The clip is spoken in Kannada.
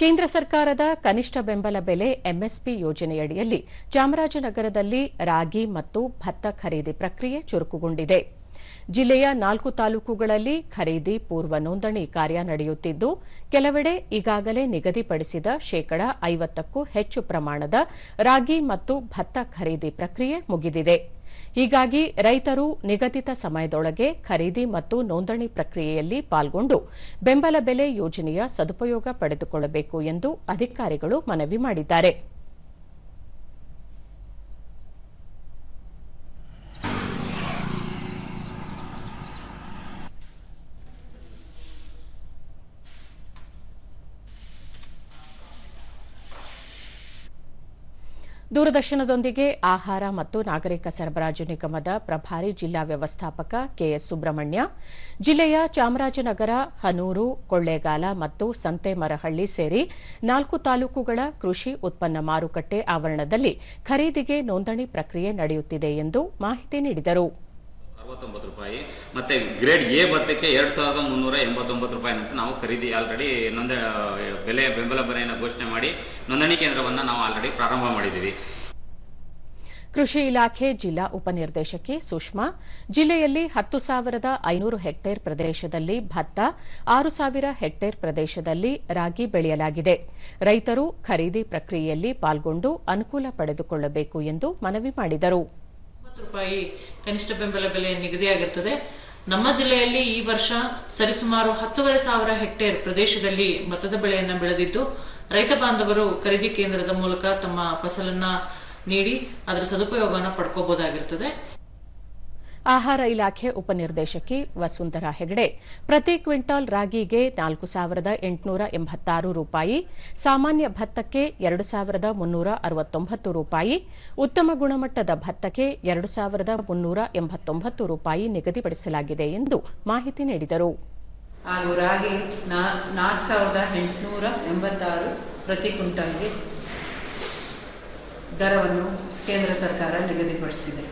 ಕೇಂದ್ರ ಸರ್ಕಾರದ ಕನಿಷ್ಠ ಬೆಂಬಲ ಬೆಲೆ ಎಂಎಸ್ಪಿ ಯೋಜನೆಯಡಿಯಲ್ಲಿ ಚಾಮರಾಜನಗರದಲ್ಲಿ ರಾಗಿ ಮತ್ತು ಭತ್ತ ಖರೀದಿ ಪ್ರಕ್ರಿಯೆ ಚುರುಕುಗೊಂಡಿದೆ. ಜಿಲ್ಲೆಯ ನಾಲ್ಕು ತಾಲೂಕುಗಳಲ್ಲಿ ಖರೀದಿ ಪೂರ್ವ ನೋಂದಣಿ ಕಾರ್ಯ ನಡೆಯುತ್ತಿದ್ದು, ಕೆಲವೆಡೆ ಈಗಾಗಲೇ ನಿಗದಿಪಡಿಸಿದ ಶೇಕಡ ಐವತ್ತಕ್ಕೂ ಹೆಚ್ಚು ಪ್ರಮಾಣದ ರಾಗಿ ಮತ್ತು ಭತ್ತ ಖರೀದಿ ಪ್ರಕ್ರಿಯೆ ಮುಗಿದಿದೆ. ಹೀಗಾಗಿ ರೈತರು ನಿಗದಿತ ಸಮಯದೊಳಗೆ ಖರೀದಿ ಮತ್ತು ನೋಂದಣಿ ಪ್ರಕ್ರಿಯೆಯಲ್ಲಿ ಪಾಲ್ಗೊಂಡು ಬೆಂಬಲ ಬೆಲೆ ಯೋಜನೆಯ ಸದುಪಯೋಗ ಪಡೆದುಕೊಳ್ಳಬೇಕು ಎಂದು ಅಧಿಕಾರಿಗಳು ಮನವಿ ಮಾಡಿದ್ದಾರೆ. ದೂರದರ್ಶನದೊಂದಿಗೆ ಆಹಾರ ಮತ್ತು ನಾಗರಿಕ ಸರಬರಾಜು ನಿಗಮದ ಪ್ರಭಾರಿ ಜಿಲ್ಲಾ ವ್ಯವಸ್ಥಾಪಕ ಕೆಎಸ್ ಸುಬ್ರಹ್ಮಣ್ಯ, ಜಿಲ್ಲೆಯ ಚಾಮರಾಜನಗರ, ಹನೂರು, ಕೊಳ್ಳೇಗಾಲ ಮತ್ತು ಸಂತೇಮರಹಳ್ಳಿ ಸೇರಿ ನಾಲ್ಕು ತಾಲೂಕುಗಳ ಕೃಷಿ ಉತ್ಪನ್ನ ಮಾರುಕಟ್ಟೆ ಆವರಣದಲ್ಲಿ ಖರೀದಿಗೆ ನೋಂದಣಿ ಪ್ರಕ್ರಿಯೆ ನಡೆಯುತ್ತಿದೆ ಎಂದು ಮಾಹಿತಿ ನೀಡಿದರು. ಅರವತ್ತೊಂಬತ್ತು ರೂಪಾಯಿ. ಮತ್ತೆ ಗ್ರೇಡ್ ಎ ಭತ್ತಕ್ಕೆ ಎರಡು ಸಾವಿರದ ಮುನ್ನೂರ ಎಂಬತ್ತೊಂಬತ್ತು ರೂಪಾಯಿ ಅಂತ ನಾವು ಖರೀದಿ ಆಲ್ರೆಡಿ ನೋಂದ, ಬೆಲೆ, ಬೆಂಬಲ ಬೆಲೆಯನ್ನು ಘೋಷಣೆ ಮಾಡಿ ನೋಂದಣಿ ಕೇಂದ್ರವನ್ನು ನಾವು ಆಲ್ರೆಡಿ ಪ್ರಾರಂಭ ಮಾಡಿದ್ದೀವಿ. ಕೃಷಿ ಇಲಾಖೆ ಜಿಲ್ಲಾ ಉಪನಿರ್ದೇಶಕಿ ಸುಷ್ಮಾ, ಜಿಲ್ಲೆಯಲ್ಲಿ ಹತ್ತು ಸಾವಿರದ ಐನೂರು ಹೆಕ್ಟೇರ್ ಪ್ರದೇಶದಲ್ಲಿ ಭತ್ತ, ಆರು ಸಾವಿರ ಹೆಕ್ಟೇರ್ ಪ್ರದೇಶದಲ್ಲಿ ರಾಗಿ ಬೆಳೆಯಲಾಗಿದೆ. ರೈತರು ಖರೀದಿ ಪ್ರಕ್ರಿಯೆಯಲ್ಲಿ ಪಾಲ್ಗೊಂಡು ಅನುಕೂಲ ಪಡೆದುಕೊಳ್ಳಬೇಕು ಎಂದು ಮನವಿ ಮಾಡಿದರು. ರೂಪಾಯಿ ಕನಿಷ್ಠ ಬೆಂಬಲ ಬೆಲೆ ನಿಗದಿಯಾಗಿರ್ತದೆ ನಮ್ಮ ಜಿಲ್ಲೆಯಲ್ಲಿ ಈ ವರ್ಷ ಸರಿಸುಮಾರು ಹತ್ತುವರೆ ಸಾವಿರ ಹೆಕ್ಟೇರ್ ಪ್ರದೇಶದಲ್ಲಿ ಭತ್ತದ ಬೆಳೆಯನ್ನು ಬೆಳೆದಿದ್ದು, ರೈತ ಬಾಂಧವರು ಖರೀದಿ ಕೇಂದ್ರದ ಮೂಲಕ ತಮ್ಮ ಫಸಲನ್ನ ನೀಡಿ, ಅದರ ಸದುಪಯೋಗವನ್ನು ಪಡ್ಕೋಬಹುದಾಗಿರ್ತದೆ. ಆಹಾರ ಇಲಾಖೆ ಉಪನಿರ್ದೇಶಕಿ ವಸುಂಧರಾ ಹೆಗಡೆ. ಪ್ರತಿ ಕ್ವಿಂಟಾಲ್ ರಾಗಿಗೆ ನಾಲ್ಕು ಸಾವಿರದ ಎಂಟುನೂರ ಎಂಬತ್ತಾರು ರೂಪಾಯಿ, ಸಾಮಾನ್ಯ ಭತ್ತಕ್ಕೆ ಎರಡು ಸಾವಿರದ ಮುನ್ನೂರ ಅರವತ್ತೊಂಬತ್ತು ರೂಪಾಯಿ, ಉತ್ತಮ ಗುಣಮಟ್ಟದ ಭತ್ತಕ್ಕೆ ಎರಡು ಸಾವಿರದ ಮುನ್ನೂರ ಎಂಬತ್ತೊಂಬತ್ತು ರೂಪಾಯಿ ನಿಗದಿಪಡಿಸಲಾಗಿದೆ ಎಂದು ಮಾಹಿತಿ ನೀಡಿದರು. ಹಾಗೂ ರಾಗಿ ನಾಲ್ಕು ಸಾವಿರದ ಎಂಟುನೂರ ಎಂಬತ್ತಾರು ಪ್ರತಿ ಕ್ವಿಂಟಾಲ್ಗೆ ದರವನ್ನು ಕೇಂದ್ರ ಸರ್ಕಾರ ನಿಗದಿಪಡಿಸಿದೆ.